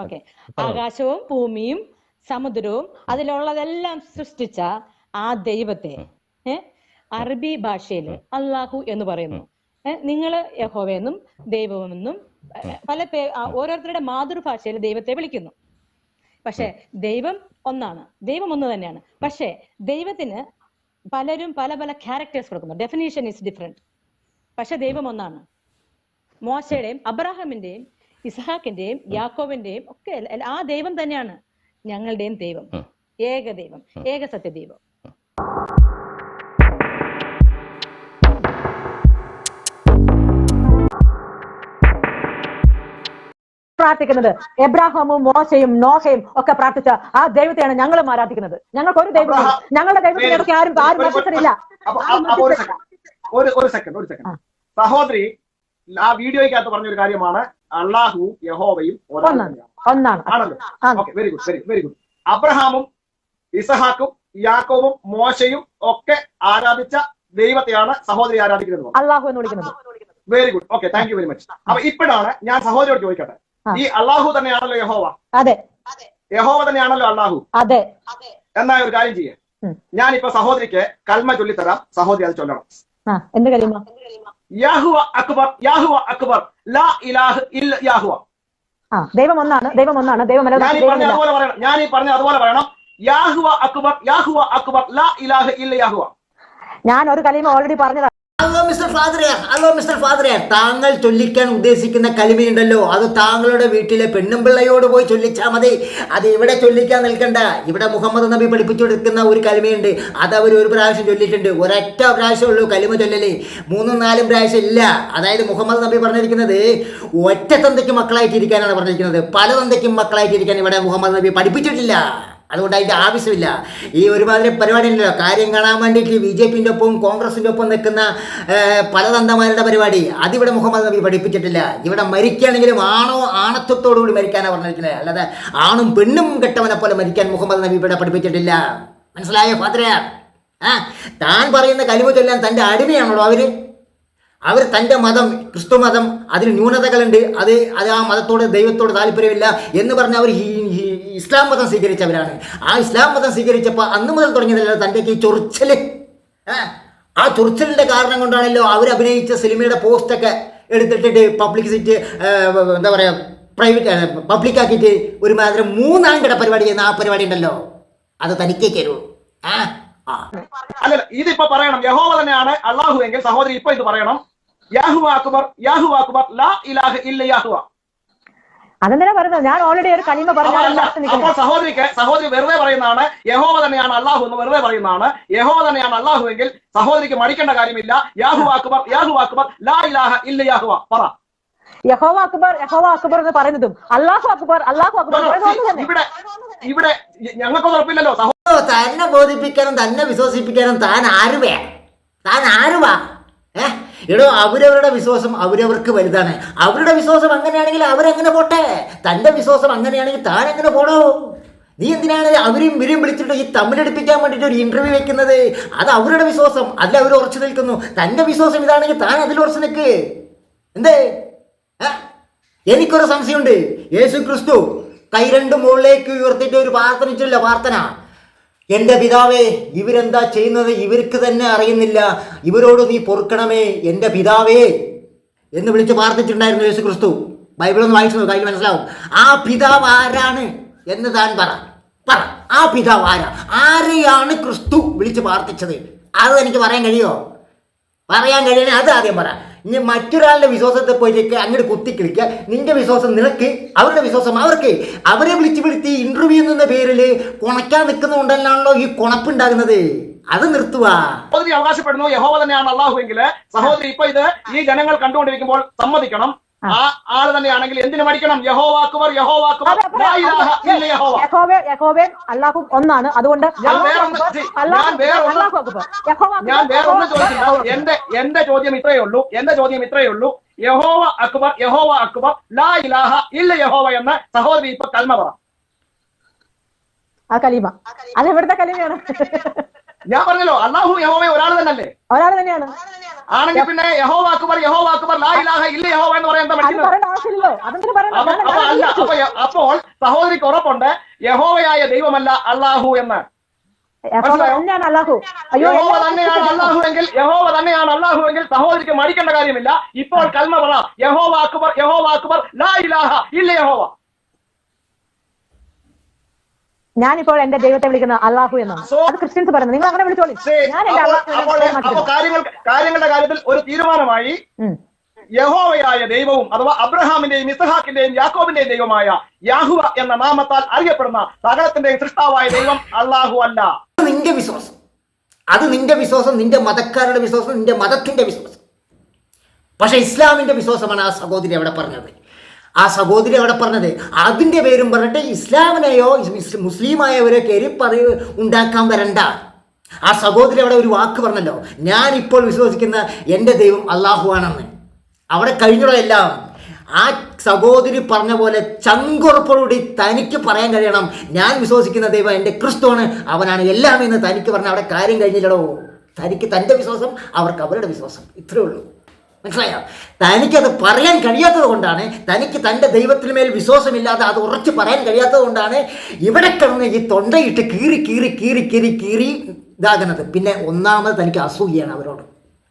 Okay. ആകാശവും ഭൂമിയും സമുദ്രവും അതിലുള്ളതെല്ലാം സൃഷ്ടിച്ച ആ ദൈവത്തെ അറബി ഭാഷയിൽ അള്ളാഹു എന്ന് പറയുന്നു. നിങ്ങൾ യഹോവയെന്നും ദൈവമെന്നും പല പേ ഓരോരുത്തരുടെ മാതൃഭാഷയിൽ ദൈവത്തെ വിളിക്കുന്നു. പക്ഷെ ദൈവം ഒന്നാണ്. ദൈവം ഒന്ന് തന്നെയാണ്. പക്ഷെ ദൈവത്തിന് പലരും പല പല ക്യാരക്ടേഴ്സ് കൊടുക്കുന്നു. ഡെഫിനേഷൻ ഇസ് ഡിഫറെന്റ് പക്ഷെ ദൈവം ഒന്നാണ്. മോശയുടെയും അബ്രാഹാമിന്റെയും ഇസ്ഹാക്കിന്റെയും യാക്കോബിന്റെയും ഒക്കെ ആ ദൈവം തന്നെയാണ് ഞങ്ങളുടെയും ദൈവം. ഏക ദൈവം ഏക സത്യ ദൈവം പ്രാർത്ഥിക്കുന്നത് എബ്രാഹാമും മോശയും നോഹയും ഒക്കെ പ്രാർത്ഥിച്ച ആ ദൈവത്തെയാണ് ഞങ്ങളും ആരാധിക്കുന്നത്. ഞങ്ങൾക്ക് ഒരു ദൈവം ഞങ്ങളുടെ ദൈവത്തിന് ഇടയ്ക്ക് ആരും ആരും അപ്പൊ ഒരു സെക്കൻഡ് ഒരു ഒരു സെക്കൻഡ് ഒരു സെക്കൻഡ് സഹോദരി ആ വീഡിയോയ്ക്കകത്ത് പറഞ്ഞ ഒരു കാര്യമാണ്. അള്ളാഹു യഹോവയും ഒന്നാണ്. ആണല്ലോ? Very good very very good അബ്രഹാമും ഇസഹാക്കും യാക്കോവും മോശയും ഒക്കെ ആരാധിച്ച ദൈവത്തെയാണ് സഹോദരി ആരാധിക്കുന്നത്. അള്ളാഹു എന്ന് വിളിക്കുന്നത്. Very good okay thank you very much അപ്പൊ ഇപ്പോഴാണ് ഞാൻ സഹോദരിയോട് ചോദിക്കട്ടെ? ഈ അള്ളാഹു തന്നെയാണല്ലോ യഹോവ? അതെ. യഹോവ തന്നെയാണല്ലോ അള്ളാഹു? അതെ. എന്നാ ഒരു കാര്യം ചെയ്യേ. ഞാനിപ്പോ സഹോദരിക്ക് കൽമ ചൊല്ലിത്തരാം. സഹോദരി അത് ചൊല്ലണം. ആ എന്ത് കഴിയുമോ യാഹുവ അക്ബർ യാഹുവ അക്ബർ. ലാ ഇലാഹ് ഇല്ല യാഹുവ. ആ ദൈവം ഒന്നാണ് ദൈവം ഒന്നാണ് ദൈവം ഞാൻ ഈ പറഞ്ഞ അതുപോലെ പറയണം ഞാൻ ഈ പറഞ്ഞ അതുപോലെ പറയണം. യാഹുവ അക്ബർ യാഹുവ അക്ബർ ലാ ഇലാഹ് ഇല്ല യാഹുവ. ഞാൻ ഒരു കലീമ ഓൾറെഡി പറഞ്ഞതാണ് ഹലോ മിസ്റ്റർ ഫാദറെ. ഹലോ മിസ്റ്റർ ഫാദറെ. താങ്കൾ ചൊല്ലിക്കാൻ ഉദ്ദേശിക്കുന്ന കലിമയുണ്ടല്ലോ. അത് താങ്കളുടെ വീട്ടിലെ പെണ്ണും പിള്ളയോട് പോയി ചൊല്ലിച്ചാൽ മതി. അത് ഇവിടെ ചൊല്ലിക്കാൻ നിൽക്കണ്ട. ഇവിടെ മുഹമ്മദ് നബി പഠിപ്പിച്ചു കൊടുക്കുന്ന ഒരു കലിമയുണ്ട്. അത് അവർ ഒരു പ്രാവശ്യം ചൊല്ലിയിട്ടുണ്ട്. ഒരൊറ്റ പ്രാവശ്യം ഉള്ളൂ കലിമ ചൊല്ലലേ. മൂന്നും നാലും പ്രാവശ്യം ഇല്ല. അതായത് മുഹമ്മദ് നബി പറഞ്ഞിരിക്കുന്നത് ഒറ്റ തന്തയ്ക്ക് മക്കളായിട്ടിരിക്കാനാണ് പറഞ്ഞിരിക്കുന്നത്. പല തന്തയ്ക്കും മക്കളായിട്ടിരിക്കാൻ ഇവിടെ മുഹമ്മദ് നബി പഠിപ്പിച്ചിട്ടില്ല. അതുകൊണ്ട് അതിന്റെ ആവശ്യമില്ല. ഈ ഒരുമാതിരി പരിപാടി ഉണ്ടല്ലോ കാര്യം കാണാൻ വേണ്ടിയിട്ട് ബി ജെ പിന്റെ ഒപ്പം കോൺഗ്രസിന്റെ ഒപ്പം നിൽക്കുന്ന പലതന്തമാരുടെ പല തന്തമാരുടെ പരിപാടി. അതിവിടെ മുഹമ്മദ് നബി പഠിപ്പിച്ചിട്ടില്ല. ഇവിടെ മരിക്കുകയാണെങ്കിലും ആണോ ആണത്വത്തോടുകൂടി മരിക്കാനാണ് പറഞ്ഞിരിക്കുന്നത്. അല്ലാതെ ആണും പെണ്ണും കെട്ടവനെ പോലെ മരിക്കാൻ മുഹമ്മദ് നബി ഇവിടെ പഠിപ്പിച്ചിട്ടില്ല. മനസ്സിലായോ ഫാദ്രയാ ആ താൻ പറയുന്ന കഴിവ് ചൊല്ലാൻ തന്റെ അടിമയാണല്ലോ അവർ. അവർ തന്റെ മതം ക്രിസ്തു മതം അതിൽ ന്യൂനതകളുണ്ട്. അത് അത് ആ മതത്തോട് ദൈവത്തോട് താല്പര്യമില്ല എന്ന് പറഞ്ഞ് അവർ ഇസ്ലാം മതം സ്വീകരിച്ചവരാണ്. ആ ഇസ്ലാം മതം സ്വീകരിച്ചപ്പോൾ അന്ന് മുതൽ തുടങ്ങിയതല്ലോ തന്റെ ഈ ചൊറിച്ചൽ. ആ, ചൊറിച്ചലിന്റെ കാരണം കൊണ്ടാണല്ലോ അവർ അഭിനയിച്ച സിനിമയുടെ പോസ്റ്റൊക്കെ എടുത്തിട്ടിട്ട് പബ്ലിസിറ്റി എന്താ പറയുക പ്രൈവറ്റ് പബ്ലിക്കാക്കിയിട്ട് ഒരു മാതിരി മൂന്നാം പരിപാടി ചെയ്യുന്ന ആ പരിപാടി ഉണ്ടല്ലോ. അത് തനിക്കേ തരൂ. ആ. അല്ലല്ല ഇതിപ്പോ പറയണം. യഹോവ തന്നെയാണ് അള്ളാഹു എങ്കിൽ സഹോദരി ഇപ്പൊ ഇത് പറയണം. യാഹുവ അക്ബർ യാഹുവ അക്ബർ ലാ ഇലാഹ ഇല്ല യാഹുവ. അതെന്തിനാ പറയുന്നത് ഞാൻ ഓൾറെഡി ഒരു കലിമ പറഞ്ഞാൽ സഹോദരിക്ക് സഹോദരി വെറുതെ പറയുന്നതാണ് യഹോവ തന്നെയാണ് അള്ളാഹു എന്ന് വെറുതെ പറയുന്നതാണ് യഹോവ തന്നെയാണ് അള്ളാഹു എങ്കിൽ സഹോദരിക്ക് മടിക്കേണ്ട കാര്യമില്ല. യാഹു അക്ബർ യാഹു അക്ബർ ലാ ഇലാഹ ഇല്ല യാഹുവ. പറ. യഹോവ അക്ബർ യഹോവ അക്ബർ എന്ന് പറയുന്നതും അള്ളാഹു അക്ബർ അള്ളാഹു അക്ബർ ഇവിടെ ഇവിടെ ഞങ്ങൾക്ക് ഉറപ്പില്ലല്ലോ. തന്നെ ബോധിപ്പിക്കാനും തന്നെ വിശ്വസിപ്പിക്കാനും താൻ ആരുവേ? താൻ ആരുവാ? ഏ? എടോ അവരവരുടെ വിശ്വാസം അവരവർക്ക് വലുതാണ്. അവരുടെ വിശ്വാസം അങ്ങനെയാണെങ്കിൽ അവരങ്ങനെ പോട്ടെ. തന്റെ വിശ്വാസം അങ്ങനെയാണെങ്കിൽ താൻ എങ്ങനെ പോടോ? നീ എന്തിനാണ് അവരെയും ഇവരെയും വിളിച്ചിട്ട് ഈ തമ്മിലടിപ്പിക്കാൻ വേണ്ടിയിട്ട് ഒരു ഇന്റർവ്യൂ വെക്കുന്നത്? അത് അവരുടെ വിശ്വാസം. അതിൽ അവർ ഉറച്ചു നിൽക്കുന്നു. തന്റെ വിശ്വാസം ഇതാണെങ്കിൽ താൻ അതിൽ ഉറച്ചു നിൽക്ക്. എന്തേ? എനിക്കൊരു സംശയമുണ്ട്. യേശു ക്രിസ്തു കൈ രണ്ട് മുകളിലേക്ക് ഉയർത്തിയിട്ട് ഒരു പ്രാർത്ഥനിച്ചില്ല ചൊല്ല പ്രാർത്ഥന. എന്റെ പിതാവേ ഇവരെന്താ ചെയ്യുന്നത്? ഇവർക്ക് തന്നെ അറിയുന്നില്ല. ഇവരോട് നീ പൊറുക്കണമേ എന്റെ പിതാവേ. എന്ന് വിളിച്ച് പ്രാർത്ഥിച്ചിട്ടുണ്ടായിരുന്നു യേശു ക്രിസ്തു ബൈബിളൊന്ന് വായിച്ചു നോക്കാം അതിൽ മനസ്സിലാവും. ആ പിതാവ് ആരാണ് എന്ന് താൻ പറ പറ. ആ പിതാവ് ആരാ? ആരെയാണ് ക്രിസ്തു വിളിച്ച് പ്രാർത്ഥിച്ചത്? അത് എനിക്ക് പറയാൻ കഴിയുമോ? പറയാൻ കഴിയണേ അത് ആദ്യം പറ. ഇനി മറ്റൊരാളുടെ വിശ്വാസത്തെ പോയിട്ട് അങ്ങോട്ട് കുത്തി കളിക്കുക നിന്റെ വിശ്വാസം നിനക്ക് അവരുടെ വിശ്വാസം അവർക്ക്. അവരെ വിളിച്ച് വിളിച്ച് ഇന്റർവ്യൂ എന്ന പേരിൽ കുണയ്ക്കാൻ നിൽക്കുന്നതുകൊണ്ടല്ലാണല്ലോ ഈ കുണപ്പുണ്ടാകുന്നത്. അത് സഹോദരി അവകാശപ്പെടുന്നു യഹോവ തന്നെയാണ് അള്ളാഹു എങ്കിൽ സഹോദരി ഇപ്പൊ ഇത് ഈ ജനങ്ങൾ കണ്ടുകൊണ്ടിരിക്കുമ്പോൾ സമ്മതിക്കണം. ആ. ആൾ തന്നെയാണെങ്കിൽ എന്തിനു മടിക്കണം? യഹോവ അക്ബർ യഹോവ അക്ബർ. ലാ ഇലാഹ ഇല്ല യഹോവ. യഹോവേ യഹോവേ അള്ളാഹു ഒന്നാണ്. അതുകൊണ്ട് ഞാൻ വേറൊന്ന് അക്ബർ, ഞാൻ വേറൊന്ന് യഹോവ അക്ബർ, ഞാൻ വേറെ ചോദിച്ചില്ല എന്റെ എന്റെ ചോദ്യം ഇത്രയേ ഉള്ളൂ. എന്റെ ചോദ്യം ഇത്രയേ ഉള്ളൂ. യഹോവ അക്ബർ യഹോവ അക്ബർ ലാ ഇലാഹ ഇല്ല യഹോവ എന്ന സഹോദരി ഇപ്പൊ കൽമ പറ. ആ കലീമ. അത് എവിടുത്തെ കലീമയാണ്. ഞാൻ പറഞ്ഞല്ലോ അള്ളാഹു യഹോവ ഒരാൾ തന്നെ അല്ലേ ഒരാൾ തന്നെയാണ്. ആണെങ്കിൽ പിന്നെ യഹോ അക്ബർ യഹോവ അക്ബർ ലാ ഇലാഹ ഇല്ല യഹോവ എന്ന് പറയാൻ അല്ല അപ്പൊ അപ്പോൾ സഹോദരിക്ക് ഉറപ്പുണ്ട് യഹോവയായ ദൈവമല്ല അള്ളാഹു എന്ന്? തന്നെയാണ് അയ്യോ യഹോവ തന്നെയാണ് അള്ളാഹു എങ്കിൽ യഹോവ തന്നെയാണ് അള്ളാഹു എങ്കിൽ സഹോദരിക്ക് മടിക്കേണ്ട കാര്യമില്ല. ഇപ്പോൾ കൽമ പറ. യഹോവ അക്ബർ യഹോവ അക്ബർ ലാ ഇലാഹ ഇല്ല യഹോവ. ഞാനിപ്പോൾ എന്റെ ദൈവത്തെ വിളിക്കുന്നത് അള്ളാഹു എന്നാണ്. അത് ക്രിസ്ത്യൻസ് പറയുന്നത്. നിങ്ങൾ അങ്ങനെ വിളിച്ചോളി. ഞാൻ എന്റെ കാര്യങ്ങളുടെ കാര്യത്തിൽ ഒരു തീരുമാനമായി യഹോവയായ ദൈവവും അഥവാ അബ്രഹാമിന്റെയും ഇസഹാക്കിന്റെയും യാക്കോബിന്റെയും ദൈവമായ യാഹുവ എന്ന നാമത്താൽ അറിയപ്പെടുന്ന സകലത്തിന്റെയും സൃഷ്ടാവായ ദൈവം അള്ളാഹു അല്ല. അത് നിന്റെ വിശ്വാസം. അത് നിന്റെ വിശ്വാസം നിന്റെ മതക്കാരുടെ വിശ്വാസം നിന്റെ മതത്തിന്റെ വിശ്വാസം. പക്ഷെ ഇസ്ലാമിന്റെ വിശ്വാസമാണ് ആ സഹോദരി അവിടെ പറഞ്ഞത്. ആ സഹോദരി അവിടെ പറഞ്ഞത് അതിന്റെ പേരും പറഞ്ഞിട്ട് ഇസ്ലാമിനെയോ ഇസ് മുസ്ലിമായവരെ കയറി പറയ ഉണ്ടാക്കാൻ വരണ്ട. ആ സഹോദരി അവിടെ ഒരു വാക്ക് പറഞ്ഞല്ലോ ഞാൻ ഇപ്പോൾ വിശ്വസിക്കുന്ന എന്റെ ദൈവം അള്ളാഹു ആണെന്ന്. അവിടെ കഴിഞ്ഞുള്ളതെല്ലാം ആ സഹോദരി പറഞ്ഞ പോലെ ചങ്കുറപ്പോടുകൂടി തനിക്ക് പറയാൻ കഴിയണം ഞാൻ വിശ്വസിക്കുന്ന ദൈവം എന്റെ ക്രിസ്തുവാണ് അവനാണ് എല്ലാം എന്ന് തനിക്ക് പറഞ്ഞ അവിടെ കാര്യം കഴിഞ്ഞില്ലടോ. തനിക്ക് തന്റെ വിശ്വാസം അവർക്ക് അവരുടെ വിശ്വാസം. ഇത്രയേ ഉള്ളൂ. മനസ്സിലായോ? തനിക്കത് പറയാൻ കഴിയാത്തത് കൊണ്ടാണ് തനിക്ക് തന്റെ ദൈവത്തിന് മേൽ വിശ്വാസമില്ലാതെ അത് ഉറച്ച് പറയാൻ കഴിയാത്തത് കൊണ്ടാണ് ഇവിടെ കിടന്ന് ഈ തൊണ്ടയിട്ട് കീറി കീറി കീറി കീറി കീറി ഇതാകുന്നത്. പിന്നെ ഒന്നാമത് തനിക്ക് അസൂയാണ് അവരോട്.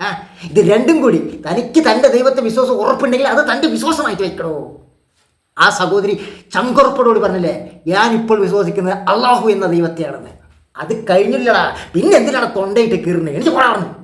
ആ ഇത് രണ്ടും കൂടി. തനിക്ക് തന്റെ ദൈവത്തെ വിശ്വാസം ഉറപ്പുണ്ടെങ്കിൽ അത് തന്റെ വിശ്വാസമായിട്ട് വയ്ക്കണോ? ആ സഹോദരി ചങ്കുറപ്പോടുകൂടി പറഞ്ഞില്ലേ ഞാൻ ഇപ്പോൾ വിശ്വസിക്കുന്നത് അള്ളാഹു എന്ന ദൈവത്തെയാണെന്ന്. അത് കഴിഞ്ഞില്ലടാ. പിന്നെ എന്തിനാണ് തൊണ്ടയിട്ട് കീറുന്നത്? എനിക്ക് പറഞ്ഞു